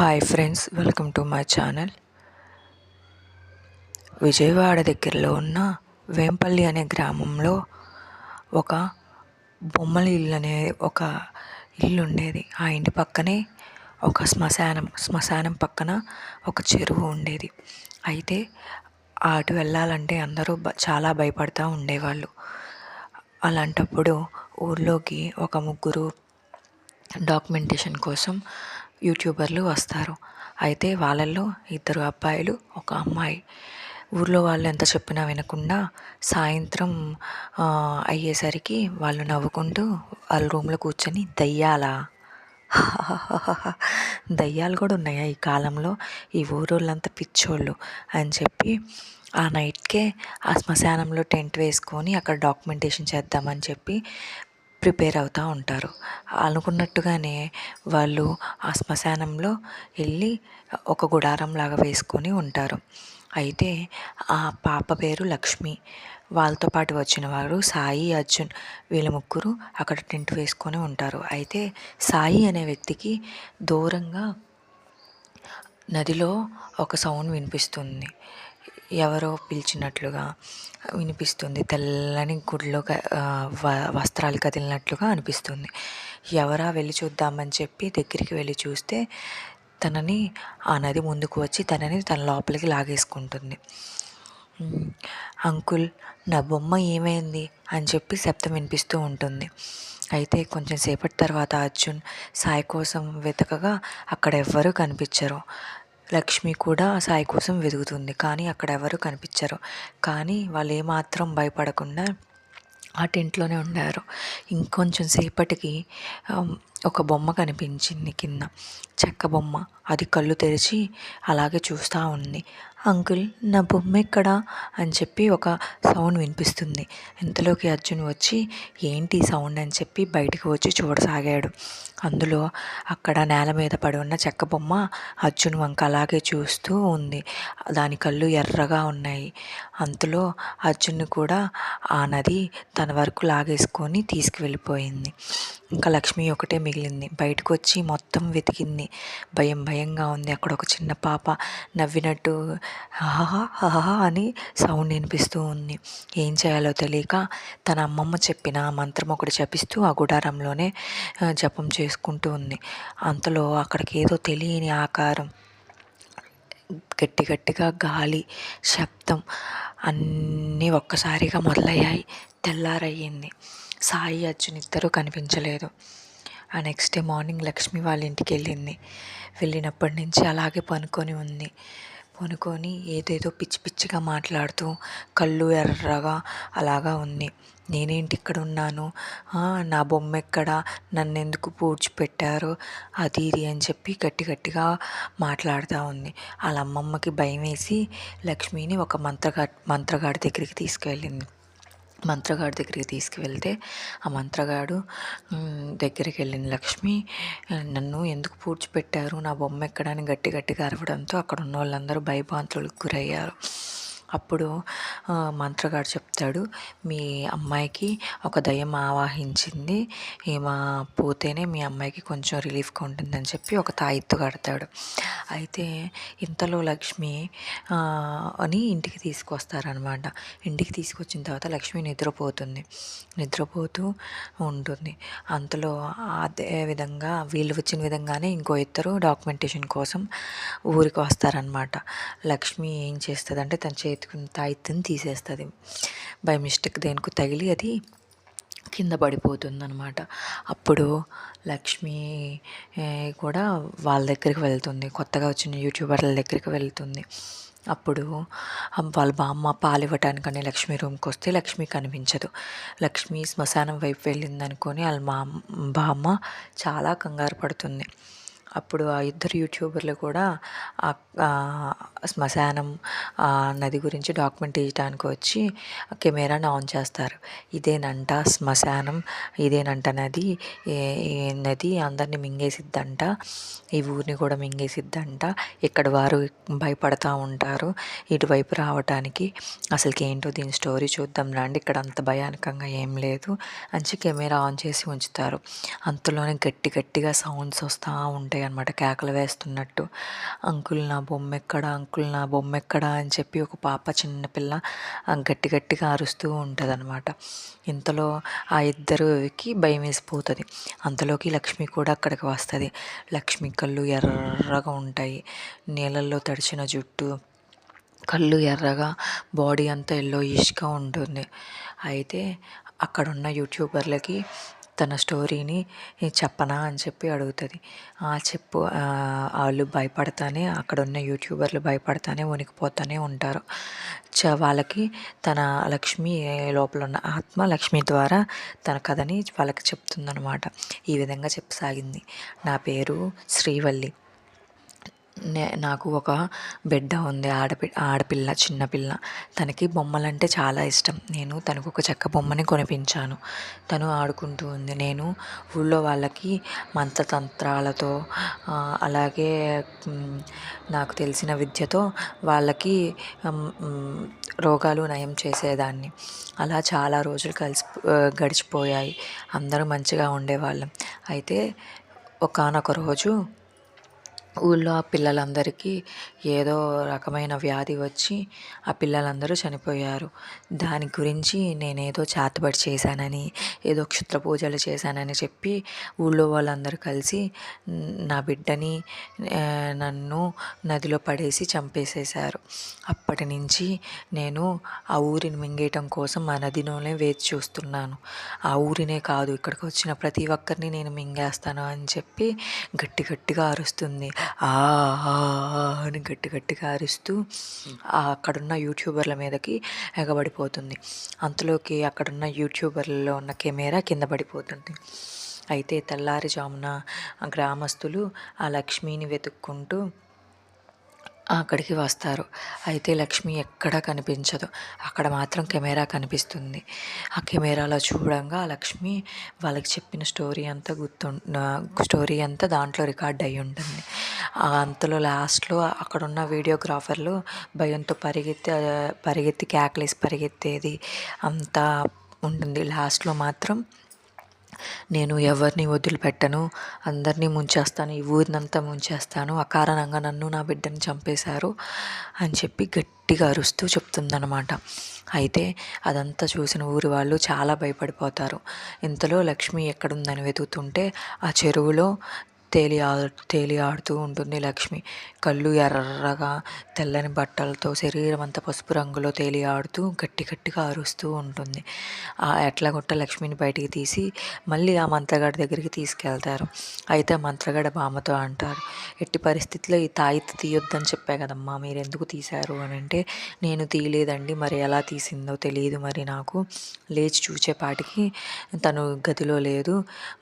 Hi friends welcome to my channel Vijayawada దగ్గరలో ఉన్న వేంపల్లి అనే గ్రామంలో ఒక బొమ్మల ఇల్లు అనే ఒక ఇల్లు ఉండేది. ఆ ఇంటి పక్కనే ఒక శ్మశానం శ్మశానం పక్కన ఒక చెరువు ఉండేది. అయితే అటు వెళ్ళాలంటే అందరూ చాలా భయపడుతూ ఉండేవాళ్ళు. అలాంటప్పుడు ఊర్లోకి ఒక ముగ్గురు డాక్యుమెంటేషన్ కోసం యూట్యూబర్లు వస్తారు. అయితే వాళ్ళల్లో ఇద్దరు అబ్బాయిలు ఒక అమ్మాయి. ఊర్లో వాళ్ళు ఎంత చెప్పినా వినకుండా సాయంత్రం అయ్యేసరికి వాళ్ళు నవ్వుకుంటూ వాళ్ళ రూమ్లో కూర్చొని దయ్యాలా. దయ్యాలు కూడా ఉన్నాయా ఈ కాలంలో? ఈ ఊరోళ్ళంతా పిచ్చోళ్ళు అని చెప్పి ఆ నైట్కే ఆ శ్మశానంలో టెంట్ వేసుకొని అక్కడ డాక్యుమెంటేషన్ చేద్దామని చెప్పి ప్రిపేర్ అవుతూ ఉంటారు. అనుకున్నట్టుగానే వాళ్ళు ఆ శ్మశానంలో వెళ్ళి ఒక గుడారం లాగా వేసుకొని ఉంటారు. అయితే ఆ పాప పేరు లక్ష్మి. వాళ్ళతో పాటు వచ్చిన వారు సాయి అర్జున్ వీళ్ళ ముగ్గురు అక్కడ టెంట్ వేసుకొని ఉంటారు. అయితే సాయి అనే వ్యక్తికి దూరంగా నదిలో ఒక సౌండ్ వినిపిస్తుంది. ఎవరో పిలిచినట్లుగా వినిపిస్తుంది. తెల్లని గుడిలో వస్త్రాలు కదిలినట్లుగా అనిపిస్తుంది. ఎవరా వెళ్ళి చూద్దామని చెప్పి దగ్గరికి వెళ్ళి చూస్తే తనని ఆ నది ముందుకు వచ్చి తనని తన లోపలికి లాగేసుకుంటుంది. అంకుల్ నా బొమ్మ ఏమైంది? అని చెప్పి శబ్దం వినిపిస్తూ ఉంటుంది. అయితే కొంచెం సేపటి తర్వాత అర్జున్ సాయి కోసం వెతకగా అక్కడ ఎవ్వరూ కనిపించరు. లక్ష్మి కూడా సాయి కోసం వెతుకుతుంది. కానీ అక్కడ ఎవరు కనిపించరు. కానీ వాళ్ళు ఏమాత్రం భయపడకుండా ఆ టెంట్లోనే ఉన్నారు ఇంకొంచెం సేపటికి ఒక బొమ్మ కనిపించింది కింద. చెక్క బొమ్మ. అది కళ్ళు తెరిచి అలాగే చూస్తూ ఉంది. అంకుల్ నా బొమ్మ ఎక్కడ? అని చెప్పి ఒక సౌండ్ వినిపిస్తుంది. ఇంతలోకి అర్జున్ వచ్చి ఏంటి సౌండ్ అని చెప్పి బయటకు వచ్చి చూడసాగాడు. అందులో అక్కడ నేల మీద పడి ఉన్న చెక్క బొమ్మ అర్జున్ వంక అలాగే చూస్తూ ఉంది. దాని కళ్ళు ఎర్రగా ఉన్నాయి. అంతలో అర్జున్ కూడా ఆ నది తన వరకు లాగేసుకొని తీసుకువెళ్ళిపోయింది. ఇంకా లక్ష్మి ఒకటే మిగిలింది. బయటకు వచ్చి మొత్తం వెతికింది. భయం భయంగా ఉంది. అక్కడ ఒక చిన్న పాప నవ్వినట్టు హాహా హాహా అని సౌండ్ వినిపిస్తూ ఉంది. ఏం చేయాలో తెలియక తన అమ్మమ్మ చెప్పిన మంత్రం ఒకటి జపిస్తూ ఆ గుడారంలోనే జపం చేసుకుంటూ ఉంది. అంతలో అక్కడికి ఏదో తెలియని ఆకారం గట్టి గట్టిగా గాలి శబ్దం అన్నీ ఒక్కసారిగా మొదలయ్యాయి. తెల్లారయ్యింది. సాయి అర్జున్ ఇద్దరూ కనిపించలేదు. ఆ నెక్స్ట్ డే మార్నింగ్ లక్ష్మి వాళ్ళ ఇంటికి వెళ్ళింది. వెళ్ళినప్పటి నుంచి అలాగే పనుకొని ఉంది. పనుకొని ఏదేదో పిచ్చి పిచ్చిగా మాట్లాడుతూ కళ్ళు ఎర్రగా అలాగా ఉంది. నేనేంటి ఇక్కడ ఉన్నాను. నా బొమ్మ ఎక్కడ? నన్ను ఎందుకు పూడ్చిపెట్టారు? అది ఇది అని చెప్పి గట్టి గట్టిగా మాట్లాడుతూ ఉంది. వాళ్ళ అమ్మమ్మకి భయం వేసి లక్ష్మిని ఒక మంత్రగా మంత్రగాడి దగ్గరికి తీసుకువెళ్ళింది మంత్రగాడి దగ్గరికి తీసుకువెళ్తే ఆ మంత్రగాడు దగ్గరికి వెళ్ళిన లక్ష్మి నన్ను ఎందుకు పూడ్చిపెట్టారు? నా బొమ్మ ఎక్కడానికి గట్టి గట్టిగా అరవడంతో అక్కడ ఉన్న వాళ్ళందరూ భయభాంతులకు గురయ్యారు. అప్పుడు మంత్రగాడు చెప్తాడు మీ అమ్మాయికి ఒక దయ్యం ఆవాహించింది ఏమా పోతేనే మీ అమ్మాయికి కొంచెం రిలీఫ్గా ఉంటుందని చెప్పి ఒక తాయిత్తు కడతాడు. అయితే ఇంతలో లక్ష్మి అని ఇంటికి తీసుకొస్తారనమాట. ఇంటికి తీసుకొచ్చిన తర్వాత లక్ష్మి నిద్రపోతుంది. నిద్రపోతూ ఉంటుంది. అంతలో అదే విధంగా వీళ్ళు వచ్చిన విధంగానే ఇంకో ఇద్దరు డాక్యుమెంటేషన్ కోసం ఊరికి వస్తారనమాట. లక్ష్మి ఏం చేస్తుందంటే తన చేతి ఎత్తుకున్న తాయిత్తుని తీసేస్తుంది. బై మిస్టేక్ దేనికి తగిలి అది కింద పడిపోతుంది అనమాట అప్పుడు లక్ష్మి కూడా వాళ్ళ దగ్గరికి వెళ్తుంది. కొత్తగా వచ్చిన యూట్యూబర్ల దగ్గరికి వెళ్తుంది. అప్పుడు వాళ్ళ బామ్మ పాలు ఇవ్వటానికని లక్ష్మి రూమ్కి వస్తే లక్ష్మి కనిపించదు. లక్ష్మి శ్మశానం వైపు వెళ్ళిందనుకొని వాళ్ళ మా బామ్మ చాలా కంగారు పడుతుంది. అప్పుడు ఆ ఇద్దరు యూట్యూబర్లు కూడా శ్మశానం నది గురించి డాక్యుమెంట్ తీయడానికి వచ్చి కెమెరాని ఆన్ చేస్తారు. ఇదేనంట శ్మశానం ఇదేనంట నది నది అందరిని మింగేసిద్దంట ఈ ఊరిని కూడా మింగేసిద్దంట ఇక్కడ వారు భయపడతా ఉంటారు ఇటువైపు రావటానికి అసలుకి ఏంటో దీని స్టోరీ చూద్దాం రండి ఇక్కడ అంత భయానకంగా ఏం లేదు అని కెమెరా ఆన్ చేసి ఉంచుతారు. అంతలోనే గట్టి గట్టిగా సౌండ్స్ వస్తూ ఉంటాయి. ఉంటాయి అనమాట కేకలు వేస్తున్నట్టు. అంకుల్ నా బొమ్మ ఎక్కడ అంకుల్ నా బొమ్మ ఎక్కడ అని చెప్పి ఒక పాప చిన్నపిల్ల గట్టి గట్టిగా అరుస్తూ ఉంటుంది అనమాట ఇంతలో ఆ ఇద్దరికి భయం వేసిపోతుంది. అంతలోకి లక్ష్మి కూడా అక్కడికి వస్తుంది. లక్ష్మి కళ్ళు ఎర్రగా ఉంటాయి. నీళ్ళల్లో తడిచిన జుట్టు కళ్ళు ఎర్రగా బాడీ అంతా ఎల్లోయిష్గా ఉంటుంది. అయితే అక్కడున్న యూట్యూబర్లకి తన స్టోరీని చెప్పనా అని చెప్పి అడుగుతుంది. ఆ చెప్పు వాళ్ళు భయపడతానే అక్కడ ఉన్న యూట్యూబర్లు భయపడతానే వణికిపోతూనే ఉంటారు. చ వాళ్ళకి తన లక్ష్మి లోపల ఉన్న ఆత్మ లక్ష్మి ద్వారా తన కథని వాళ్ళకి చెప్తుందనమాట ఈ విధంగా చెప్పసాగింది. నా పేరు శ్రీవల్లి. నే నాకు ఒక బిడ్డ ఉంది ఆడపి ఆడపిల్ల చిన్నపిల్ల తనకి బొమ్మలంటే చాలా ఇష్టం. నేను తనకు ఒక చెక్క బొమ్మని కొనిపించాను. తను ఆడుకుంటూ ఉంది. నేను ఊళ్ళో వాళ్ళకి మంత్రతంత్రాలతో అలాగే నాకు తెలిసిన విద్యతో వాళ్ళకి రోగాలు నయం చేసేదాన్ని. అలా చాలా రోజులు కలిసి గడిచిపోయాయి. అందరూ మంచిగా ఉండేవాళ్ళం. అయితే ఒకానొక రోజు ఊళ్ళో ఆ పిల్లలందరికీ ఏదో రకమైన వ్యాధి వచ్చి ఆ పిల్లలందరూ చనిపోయారు. దాని గురించి నేనేదో చేతబడి చేశానని ఏదో క్షుద్ర పూజలు చేశానని చెప్పి ఊళ్ళో వాళ్ళందరూ కలిసి నా బిడ్డని నన్ను నదిలో పడేసి చంపేసేశారు. అప్పటి నుంచి నేను ఆ ఊరిని మింగేయటం కోసం ఆ నదిలోనే వేచి చూస్తున్నాను. ఆ ఊరినే కాదు ఇక్కడికి వచ్చిన ప్రతి ఒక్కరిని నేను మింగేస్తాను అని చెప్పి గట్టి గట్టిగా అరుస్తుంది. ఆ అని గట్టి గట్టిగా అరుస్తూ అక్కడున్న యూట్యూబర్ల మీదకి ఎగబడిపోతుంది. అంతలోకి అక్కడున్న యూట్యూబర్లలో ఉన్న కెమెరా కింద పడిపోతుంది. అయితే తెల్లారిజామున గ్రామస్తులు ఆ లక్ష్మిని వెతుక్కుంటూ అక్కడికి వస్తారు. అయితే లక్ష్మి ఎక్కడ కనిపించదు. అక్కడ మాత్రం కెమెరా కనిపిస్తుంది. ఆ కెమెరాలో చూడంగా లక్ష్మి వాళ్ళకి చెప్పిన స్టోరీ అంతా గుర్తు స్టోరీ అంతా దాంట్లో రికార్డ్ అయి ఉంటుంది అంతలో లాస్ట్లో అక్కడ ఉన్న వీడియోగ్రాఫర్లు భయంతో పరిగెత్తి పరిగెత్తి కేకలేసి పరిగెత్తేది అంతా ఉంటుంది. లాస్ట్లో మాత్రం నేను ఎవరిని వదిలిపెట్టను అందరినీ ముంచేస్తాను ఈ ఊరినంతా ముంచేస్తాను అకారణంగా నన్ను నా బిడ్డని చంపేశారు అని చెప్పి గట్టిగా అరుస్తూ చెప్తుందనమాట అయితే అదంతా చూసిన ఊరి వాళ్ళు చాలా భయపడిపోతారు. ఇంతలో లక్ష్మి ఎక్కడుందని వెతుకుతుంటే ఆ చెరువులో తేలి తేలి ఆడుతూ ఉంటుంది లక్ష్మి. కళ్ళు ఎర్రగా తెల్లని బట్టలతో శరీరం అంతా పసుపు రంగులో తేలి ఆడుతూ గట్టి గట్టిగా అరుస్తూ ఉంటుంది. ఆ కొట్ట లక్ష్మిని బయటికి తీసి మళ్ళీ ఆ మంత్రగాడి దగ్గరికి తీసుకెళ్తారు. అయితే మంత్రగాడ బామ్మతో అంటారు ఎట్టి పరిస్థితిలో ఈ తాయితీ తీయొద్దని చెప్పా కదమ్మా మీరు ఎందుకు తీశారు? అని అంటే నేను తీయలేదండి మరి ఎలా తీసిందో తెలియదు మరి నాకు. లేచి చూచేపాటికి తను గదిలో లేదు.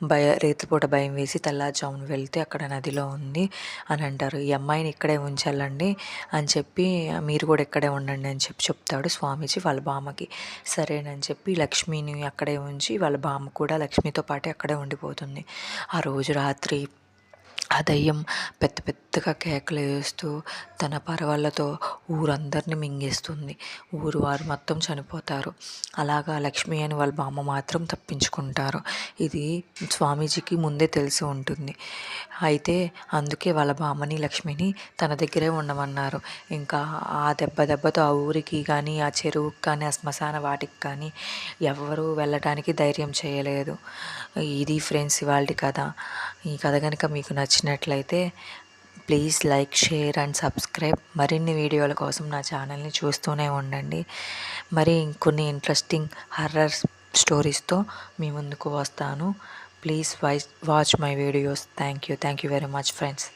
భయ రేతిపూట భయం వేసి తెల్లారుజామున వెళ్తే అక్కడ నదిలో ఉంది అని అంటారు. ఈ అమ్మాయిని ఇక్కడే ఉంచాలండి అని చెప్పి మీరు కూడా ఇక్కడే ఉండండి అని చెప్పి చెప్తాడు స్వామీజీ వాళ్ళ బామ్మకి. సరేనని చెప్పి లక్ష్మిని అక్కడే ఉంచి వాళ్ళ బామ్మ కూడా లక్ష్మితో పాటే అక్కడే ఉండిపోతుంది. ఆ రోజు రాత్రి ఆ దయ్యం పెద్ద పెద్దగా కేకలు వేస్తూ తన పరవళ్ళతో ఊరందరినీ మింగేస్తుంది. ఊరు వారు మొత్తం చనిపోతారు. అలాగా లక్ష్మి అని వాళ్ళ బామ్మ మాత్రం తప్పించుకుంటారు. ఇది స్వామీజీకి ముందే తెలిసి ఉంటుంది. అయితే అందుకే వాళ్ళ బామ్మని లక్ష్మిని తన దగ్గరే ఉండమన్నారు. ఇంకా ఆ దెబ్బ దెబ్బతో ఆ ఊరికి కానీ ఆ చెరువుకి కానీ ఆ శ్మశాన వాటికి కానీ ఎవరు వెళ్ళడానికి ధైర్యం చేయలేదు. ఇది ఫ్రెండ్స్ ఇవాళ కథ. ఈ కథ కనుక మీకు నచ్చినట్లయితే please like share and subscribe మరిన్ని వీడియోల కోసం నా ఛానల్ని చూస్తూనే ఉండండి. మరి ఇంకొన్ని ఇంట్రెస్టింగ్ హర్రర్ స్టోరీస్తో మీ ముందుకు వస్తాను. Please watch my videos thank you thank you very much friends